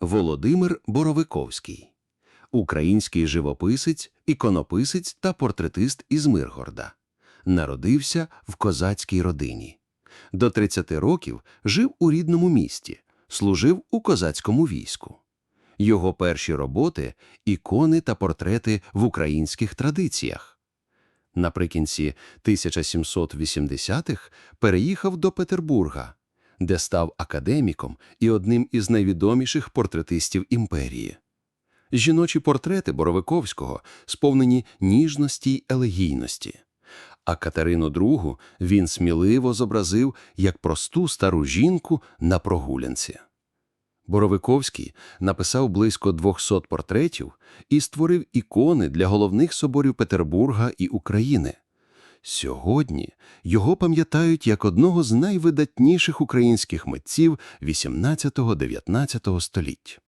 Володимир Боровиковський, український живописець, іконописець та портретист із Миргорода. Народився в козацькій родині. До 30 років жив у рідному місті, служив у козацькому війську. Його перші роботи – ікони та портрети в українських традиціях. Наприкінці 1780-х переїхав до Петербурга, де став академіком і одним із найвідоміших портретистів імперії. Жіночі портрети Боровиковського сповнені ніжності й елегійності. А Катерину II він сміливо зобразив як просту стару жінку на прогулянці. Боровиковський написав близько 200 портретів і створив ікони для головних соборів Петербурга і України. Сьогодні його пам'ятають як одного з найвидатніших українських митців 18-19 століть.